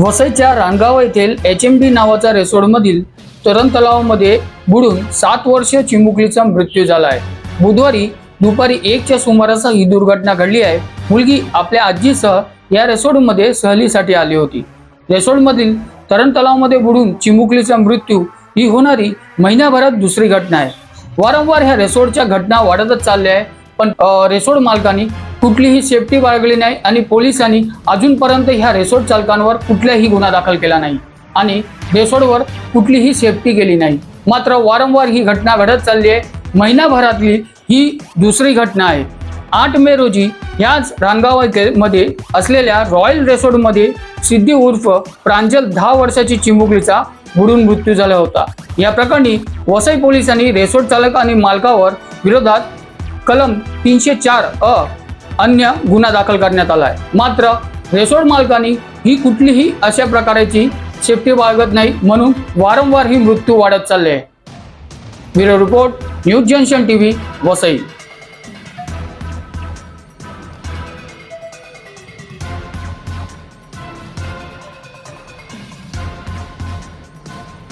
वसईच्या रानगाव येथील H M D नावाच्या रेसोर्टमधील तरण तलावामध्ये बुडून सात वर्षीय चिमुकलीचा मृत्यू झाला आहे. बुधवारी दुपारी एकच्या सुमारास ही दुर्घटना घडली आहे. मुलगी आपल्या आजीसह या रेसोर्टमध्ये सहलीसाठी आली होती. रेसोर्टमधील तरण तलावामध्ये बुडून चिमुकलीचा मृत्यू ही होणारी महिन्याभरात दुसरी घटना आहे. वारंवार ह्या रेसोडच्या घटना वाढतच चालल्या आहे पण अ, मालकांनी कुठलीही सेफ्टी बाळगली नाही आणि पोलिसांनी अजूनपर्यंत ह्या रेसोर्ट चालकांवर कुठलाही गुन्हा दाखल केला नाही. आणि रेसॉर्टवर कुठलीही सेफ्टी केली नाही. मात्र वारंवार ही घटना घडत चालली आहे. महिनाभरातली ही दुसरी घटना आहे. आठ मे रोजी ह्याच रानगावमध्ये असलेल्या रॉयल रेसॉर्टमध्ये सिद्धी उर्फ प्रांजल दहा वर्षाची चिमुकलीचा बुडून मृत्यू झाला होता. या प्रकरणी वसई पोलिसांनी रेसोर्ट चालक आणि मालकावर विरोधात कलम तीनशे चार अ अन्य गुन्हा दाखल करण्यात आला आहे. मात्र रेसॉर्ट मालकांनी ही कुठलीही अशा प्रकारची सेफ्टी बाळगत नाही म्हणून वारंवार ही मृत्यू वाढत चालले आहे. Bureau report news junction T V Vasai.